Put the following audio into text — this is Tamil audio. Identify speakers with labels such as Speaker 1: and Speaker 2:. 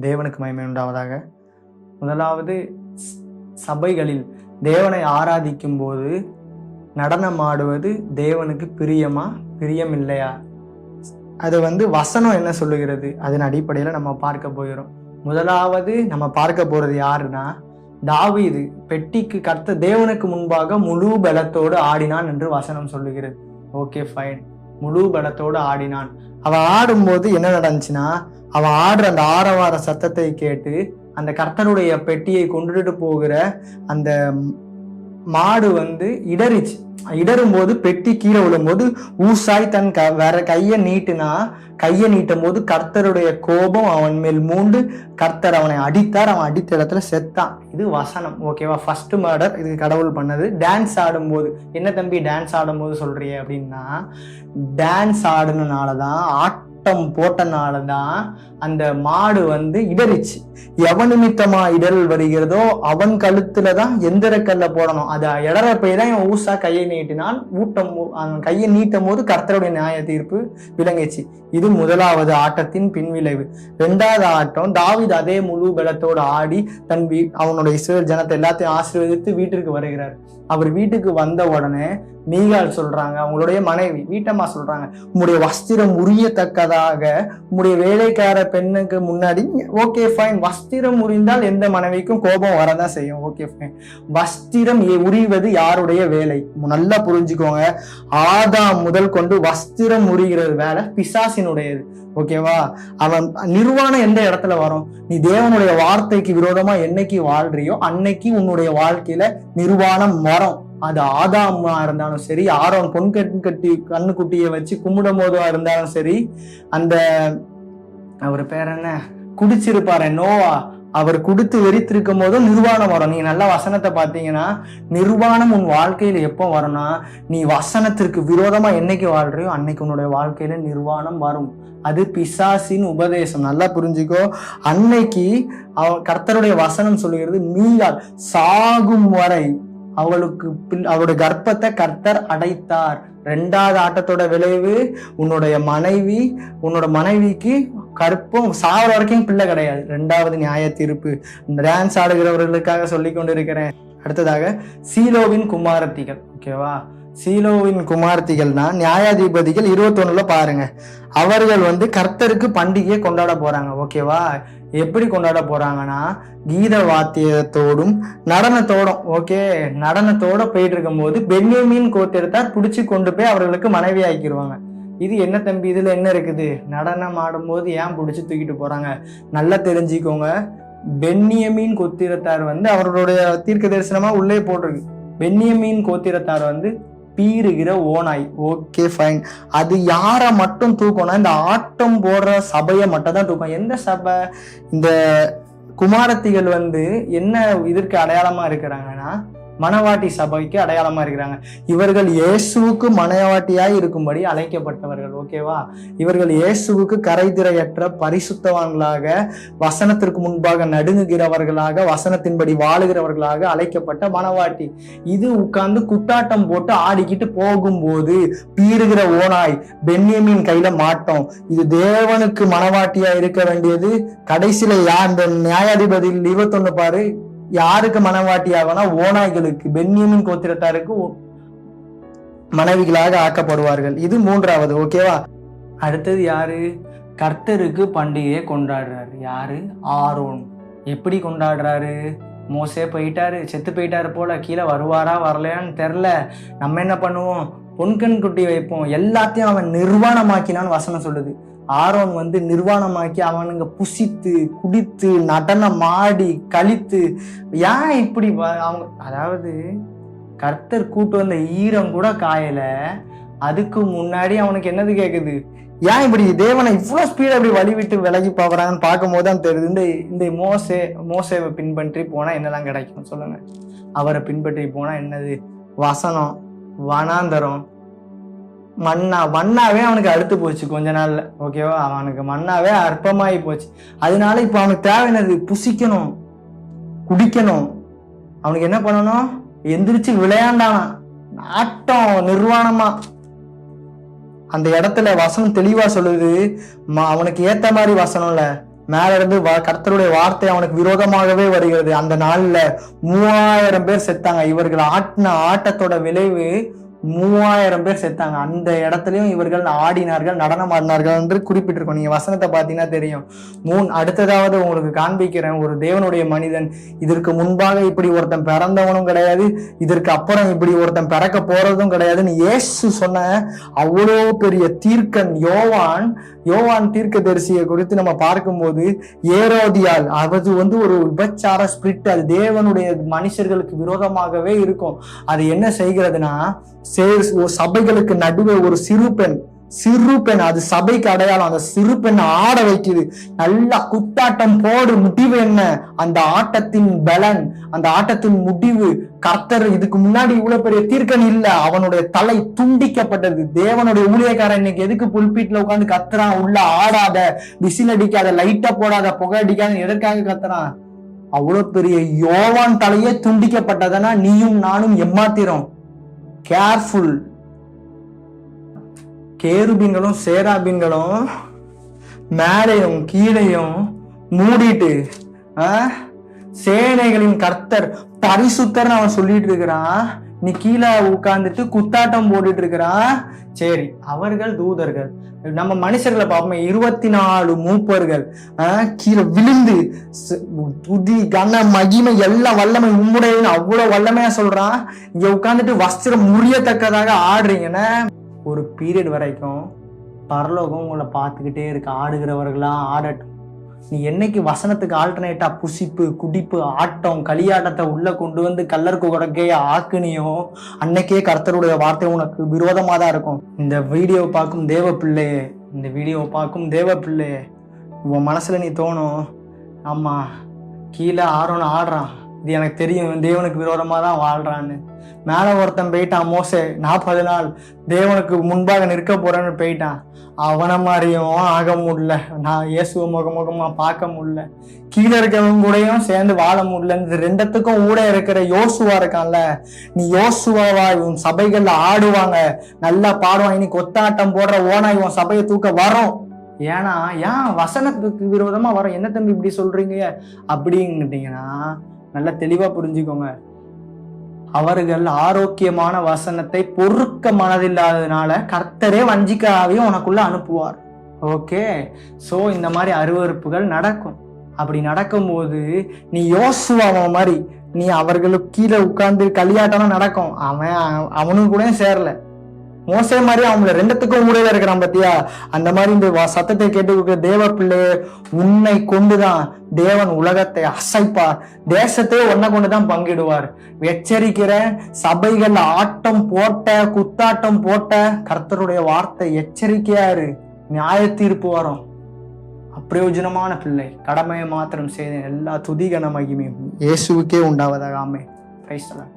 Speaker 1: தேவனுக்கு மகிமை உண்டாவதாக. முதலாவது சபைகளில் தேவனை ஆராதிக்கும் போது நடனம் ஆடுவது தேவனுக்கு பிரியமா பிரியம் இல்லையா அது வந்து வசனம் என்ன சொல்லுகிறது? அதன் அடிப்படையில் நம்ம பார்க்க போகிறோம். முதலாவது நம்ம பார்க்க போகிறது யாருன்னா தாவீது பெட்டிக்கு கர்த்த தேவனுக்கு முன்பாக முழு பலத்தோடு ஆடினான் என்று வசனம் சொல்லுகிறது. Okay fine. முழு பலத்தோடு ஆடினான். அவன் ஆடும்போது என்ன நடந்துச்சுன்னா அவன் ஆடுற அந்த ஆரவார சத்தத்தை கேட்டு அந்த கர்த்தருடைய பெட்டியை கொண்டுட்டு போகிற அந்த மாடு வந்து இடறிச்சு. இடரும் போது பெட்டி கீழே விழும்போது ஊசாய் தன் க வேற கையை நீட்டுனா கையை நீட்டும் போது கர்த்தருடைய கோபம் அவன் மேல் மூண்டு கர்த்தர் அவனை அடித்தார் அவன் அடித்த இடத்துல செத்தான். இது வசனம் ஓகேவா ஃபர்ஸ்ட் மர்டர் இது கடவுள் பண்ணது. டான்ஸ் ஆடும்போது என்ன தம்பி டான்ஸ் ஆடும்போது சொல்றிய அப்படின்னா டான்ஸ் ஆடுனனால தான் ஆட்டம் போட்டனால தான் அந்த மாடு வந்து இடறிச்சு. எவன் நிமித்தமா இடல் வருகிறதோ அவன் கழுத்துல தான் எந்திர கல்ல போடணும். அதை இடற போய் தான் இவன் ஊசா கையை நீட்டினான். ஊட்டம் அவன் கையை நீட்டும் போது கர்த்தருடைய நியாய தீர்ப்பு விளங்குச்சு. இது முதலாவது ஆட்டத்தின் பின்விளைவு. ரெண்டாவது ஆட்டம் தாவித் அதே முழு பலத்தோடு ஆடி தன் வீ அவனுடைய இஸ்ரேல் ஜனத்தை எல்லாத்தையும் ஆசீர்வதித்து வீட்டிற்கு வருகிறார். அவர் வீட்டுக்கு வந்த உடனே மீகால் சொல்றாங்க அவங்களுடைய மனைவி வீட்டம்மா சொல்றாங்க உங்களுடைய வஸ்திரம் உரியத்தக்கதாக உங்களுடைய வேலைக்கார பெண்ணுக்கு முன்னாடி ஓகே ஃபைன் வஸ்திரம் உரிந்தால் எந்த மனைவிக்கும் கோபம் வரதான் செய்யும். ஓகே ஃபைன் வஸ்திரம் உரிவது யாருடைய வேலை? நல்லா புரிஞ்சுக்கோங்க. ஆதாம் முதல் கொண்டு வஸ்திரம் உரிகிறது வேலை பிசாசினுடையது. ஓகேவா அவன் நிர்வாணம் எந்த இடத்துல வரும்? நீ தேவனுடைய வார்த்தைக்கு விரோதமா என்னைக்கு வாழ்றியோ அன்னைக்கு உன்னுடைய வாழ்க்கையில நிர்வாணம் வரும். அது ஆதாமா இருந்தாலும் சரி ஆரோன் பொன் கட்டு கட்டி கண்ணுக்குட்டியை வச்சு கும்பிடும் போதும் இருந்தாலும் சரி அந்த அவர் பேர் என்ன? குடிச்சிருப்பாரு நோவா. அவர் கொடுத்து வெறித்திருக்கும் போதும் நிர்வாணம் வரும். நீ நல்ல வசனத்தை பார்த்தீங்கன்னா நிர்வாணம் உன் வாழ்க்கையில் எப்போ வரும்னா நீ வசனத்திற்கு விரோதமாக என்னைக்கு வாழ்றியோ அன்னைக்கு உன்னுடைய வாழ்க்கையில நிர்வாணம் வரும். அது பிசாசின் உபதேசம். நல்லா புரிஞ்சுக்கோ. அன்னைக்கு அவ கர்த்தருடைய வசனம் சொல்லுகிறது மீகால் சாகும் வரை அவளுக்கு பின் அவளுடைய கர்ப்பத்தை கர்த்தர் அடைத்தார். ரெண்டாவது ஆட்டத்தோட விளைவு உன்னுடைய மனைவி உன்னோட மனைவிக்கு கற்பம் சாவர வரைக்கும் பிள்ளை கிடையாது. ரெண்டாவது நியாய தீர்ப்பு. டான்ஸ் ஆடுகிறவர்களுக்காக சொல்லி கொண்டிருக்கிறேன். அடுத்ததாக சீலோவின் குமாரத்திகள். ஓகேவா சீலோவின் குமார்த்திகள்னா நியாயாதிபதிகள் இருபத்தொன்னுல பாருங்க. அவர்கள் வந்து கர்த்தருக்கு பண்டிகையை கொண்டாட போறாங்க. ஓகேவா எப்படி கொண்டாட போறாங்கன்னா கீத வாத்தியத்தோடும் நடனத்தோடும். ஓகே நடனத்தோட போயிட்டு இருக்கும்போது பென்யமின் கோத்திரத்தார் பிடிச்சி கொண்டு போய் அவர்களுக்கு மனைவி ஆக்கிடுவாங்க இது என்ன தம்பி? இதுல என்ன இருக்குது? நடனம் ஆடும்போது ஏன் பிடிச்சி தூக்கிட்டு போறாங்க? நல்லா தெரிஞ்சுக்கோங்க. பென்னியமீன் கோத்திரத்தார் வந்து அவர்களுடைய தீர்க்க தரிசனமா உள்ளே போட்டிருக்கு. பென்னியமீன் கோத்திரத்தார் வந்து பீறுகிற ஓனாய் ஓகே ஃபைன் அது யாரை மட்டும் தூக்கணும் இந்த ஆட்டம் போடுற சபையை மட்டும் தான் தூக்கும். எந்த சபை? இந்த குமாரத்திகள் வந்து என்ன இதற்கு அடையாளமா இருக்கிறாங்கன்னா மணவாட்டி சபைக்கு அடையாளமா இருக்கிறாங்க. இவர்கள் இயேசுவுக்கு மனவாட்டியாய் இருக்கும்படி அழைக்கப்பட்டவர்கள் ஓகேவா இவர்கள் இயேசுவுக்கு கரைதிரையற்ற பரிசுத்தவான்களாக வசனத்திற்கு முன்பாக நடுங்குகிறவர்களாக வசனத்தின்படி வாழுகிறவர்களாக அழைக்கப்பட்ட மணவாட்டி இது உட்கார்ந்து குட்டாட்டம் போட்டு ஆடிக்கிட்டு போகும்போது பீறுகிற ஓனாய் பென்யமின் கையில மாட்டோம். இது தேவனுக்கு மனவாட்டியா இருக்க வேண்டியது? கடைசியில யார் இந்த நியாயாதிபதி இருபத்தொன்னு பாரு யாருக்கு மனவாட்டி ஆகும்னா ஓநாய்களுக்கு பென்யமின் கோத்திரத்தாருக்கு மனைவிகளாக ஆக்கப்படுவார்கள். இது மூன்றாவது ஓகேவா அடுத்தது யாரு? கர்த்தருக்கு பண்டிகையை கொண்டாடுறாரு. யாரு? ஆரோன். எப்படி கொண்டாடுறாரு? மோசே போயிட்டாரு செத்து போயிட்டாரு போல கீழே வருவாரா வரலையான்னு தெரில நம்ம என்ன பண்ணுவோம்? பொன்கண் குட்டி வைப்போம். எல்லாத்தையும் அவன் நிர்வாணமாக்கினான்னு வசனம் சொல்லுது. ஆரோன் வந்து நிர்வாணமாக்கி அவனுங்க புசித்து குடித்து நடனம் ஆடி கழித்து ஏன் இப்படி அவங்க அதாவது கர்த்தர் கூட்டு வந்த ஈரம் கூட காயல அதுக்கு முன்னாடி அவனுக்கு என்னது கேக்குது? ஏன் இப்படி தேவனை இவ்வளவு ஸ்பீடா இப்படி வழி விட்டு விலகி போகிறான்னு பார்க்கும்போது தான் தெரியுது. இந்த இந்த மோசே மோசேவை பின்பற்றி போனா என்னெல்லாம் கிடைக்கும் சொல்லுங்க. அவரை பின்பற்றி போனா என்னது? வசனம் வனாந்தரம் மண்ணா மண்ணாவே அவனுக்கு அழுத்து போச்சு கொஞ்ச நாள்ல ஓகேவா அவனுக்கு மண்ணாவே அற்பமாயி போச்சு. அதனால இப்போ அவனுக்கு தேவையானது புசிக்கணும் குடிக்கணும். அவனுக்கு என்ன பண்ணணும்? எந்திரிச்சு விளையாண்டானா ஆட்டம் நிர்வாணமா. அந்த இடத்துல வசனம் தெளிவா சொல்லுது ம- அவனுக்கு ஏத்த மாதிரி வசனம் இல்ல மேல இருந்து வா- கர்த்தருடைய வார்த்தை அவனுக்கு விரோதமாகவே வருகிறது. அந்த நாள்ல மூவாயிரம் பேர் செத்தாங்க. இவர்கள் ஆட்டின ஆட்டத்தோட விளைவு மூவாயிரம் பேர் செத்தாங்க. அந்த இடத்துலயும் இவர்கள் ஆடினார்கள் நடனம் ஆடினார்கள் என்று குறிப்பிட்டிருக்கோம். நீங்க வசனத்தை பார்த்தீங்கன்னா தெரியும். மூன் அடுத்ததாவது உங்களுக்கு காண்பிக்கிறேன். ஒரு தேவனுடைய மனிதன் இதற்கு முன்பாக இப்படி ஒருத்தன் பிறந்தவனும் கிடையாது இதற்கு அப்புறம் இப்படி ஒருத்தன் பிறக்க போறதும் கிடையாதுன்னு ஏசு சொன்ன அவ்வளோ பெரிய தீர்க்கன் யோவான் யோவான் தீர்க்க தரிசியை குறித்து நம்ம பார்க்கும்போது ஏரோதியால் அது வந்து ஒரு விபச்சார ஸ்பிரிட் அது தேவனுடைய மனுஷர்களுக்கு விரோதமாகவே இருக்கும். அது என்ன செய்கிறதுனா சபைகளுக்கு நடுவே ஒரு சிறு பெண் சிறு பெண் அது சபைக்கு அடையாளம். அந்த சிறு பெண் ஆட வைக்குது. நல்லா குத்தாட்டம் போடு முடிவு என்ன? அந்த ஆட்டத்தின் பலன் அந்த ஆட்டத்தின் முடிவு. கர்த்தர் இதுக்கு முன்னாடி இவ்வளவு பெரிய தீர்க்கன் இல்ல. அவனுடைய தலை துண்டிக்கப்பட்டது. தேவனுடைய ஊழியக்காரன் இன்னைக்கு எதுக்கு புல்பீட்ல உட்காந்து கத்துறான்? உள்ள ஆடாத விசில் அடிக்காத லைட்டா போடாத புகை அடிக்காத எதற்காக கத்துறான்? அவ்வளவு பெரிய யோவான் தலையே துண்டிக்கப்பட்டதனா நீயும் நானும் எம்மாத்திரம்? கேர்ஃபுல் கேருபீன்களும் சேராபீன்களும் மேலையும் கீழையும் மூடிட்டு ஆ, சேனைகளின் கர்த்தர் பரிசுத்தர்னு அவன் சொல்லிட்டு இருக்கிறான். நீ கீழே உட்கார்ந்துட்டு குத்தாட்டம் போட்டுட்டு இருக்கிறா சரி அவர்கள் தூதர்கள். நம்ம மனுஷர்களை பார்ப்போமே இருபத்தி நாலு மூப்பர்கள். ஆ, கீழே விழுந்து ச- துதி கன மகிமை எல்லாம் வல்லமை உம்முடையன்னு அவ்வளவு வல்லமையா சொல்றான் இங்க உட்காந்துட்டு வஸ்திரம் முறியத்தக்கதாக ஆடுறீங்கன்னா ஒரு பீரியட் வரைக்கும் பரலோகம் உங்களை பார்த்துக்கிட்டே இருக்கு. ஆடுகிறவர்களா ஆடட்டும். நீ என்னைக்கு வசனத்துக்கு ஆல்டர்னேட்டா புசிப்பு குடிப்பு ஆட்டம் களியாட்டத்தை உள்ள கொண்டு வந்து கல்லருக்கு உடக்கைய ஆக்குனியோ அன்னைக்கே கர்த்தருடைய வார்த்தை உனக்கு விரோதமா தான் இருக்கும். இந்த வீடியோவை பார்க்கும் தேவ பிள்ளையே இந்த வீடியோவை பார்க்கும் தேவ பிள்ளையே உன் மனசுல நீ தோணும் ஆமா கீழே ஆரோன்னு ஆடுறான். இது எனக்கு தெரியும். தேவனுக்கு விரோதமாக தான் வாழ்கிறான்னு மேலே ஒருத்தன் போயிட்டான் மோசே. நாற்பது நாள் தேவனுக்கு முன்பாக நிற்க போகிறேன்னு போயிட்டான். அவனை மாதிரியும் ஆக முடியல. நான் இயேசுவை முகமுகமா பார்க்க முடியல. கீழே இருக்கிறவங்க கூடயும் சேர்ந்து வாழ முடியல. இந்த ரெண்டத்துக்கும் ஊட இருக்கிற யோசுவா இருக்கான்ல. நீ யோசுவாவா இவன் சபைகளில் ஆடுவாங்க. நல்லா பாடுவான் நீ கொத்தாட்டம் போடுற ஓனா இவன் சபையை தூக்க வரும். ஏன்னா ஏன் வசனத்துக்கு விரோதமா வரும்? என்ன தம்பி இப்படி சொல்றீங்க? அப்படின்னுட்டீங்கன்னா நல்லா தெளிவா புரிஞ்சுக்கோங்க. அவர்கள் ஆரோக்கியமான வசனத்தை பொறுக்க மனதில்லாததுனால கர்த்தரே வஞ்சிக்காவையும் உனக்குள்ள அனுப்புவார். ஓகே? சோ இந்த மாதிரி அருவருப்புகள் நடக்கும். அப்படி நடக்கும்போது நீ யோசுவாவன் மாதிரி நீ அவர்களுக்கு கீழே உட்கார்ந்து களியாட்டம் நடக்கும். அவன் அவனும் கூட சேரல. மோசே மாதிரி அவங்கள ரெண்டுத்துக்கும் ஊரே இருக்கிறான் பத்தியா? அந்த மாதிரி இந்த சத்தத்தை கேட்டு தேவ பிள்ளை உன்னை கொண்டுதான் தேவன் உலகத்தை அசைப்பார். தேசத்தை ஒன்ன கொண்டுதான் பங்கிடுவார். எச்சரிக்கிற சபைகள் ஆட்டம் போட்ட குத்தாட்டம் போட்ட கர்த்தருடைய வார்த்தை எச்சரிக்கையாரு நியாய தீர்ப்பு வரும். அப்பிரயோஜனமான பிள்ளை. கடமையை மாத்திரம் செய்த எல்லா துதிகன மகிமையும் இயேசுவுக்கே உண்டாவதாக. ஆமே கிரைஸ்தலன்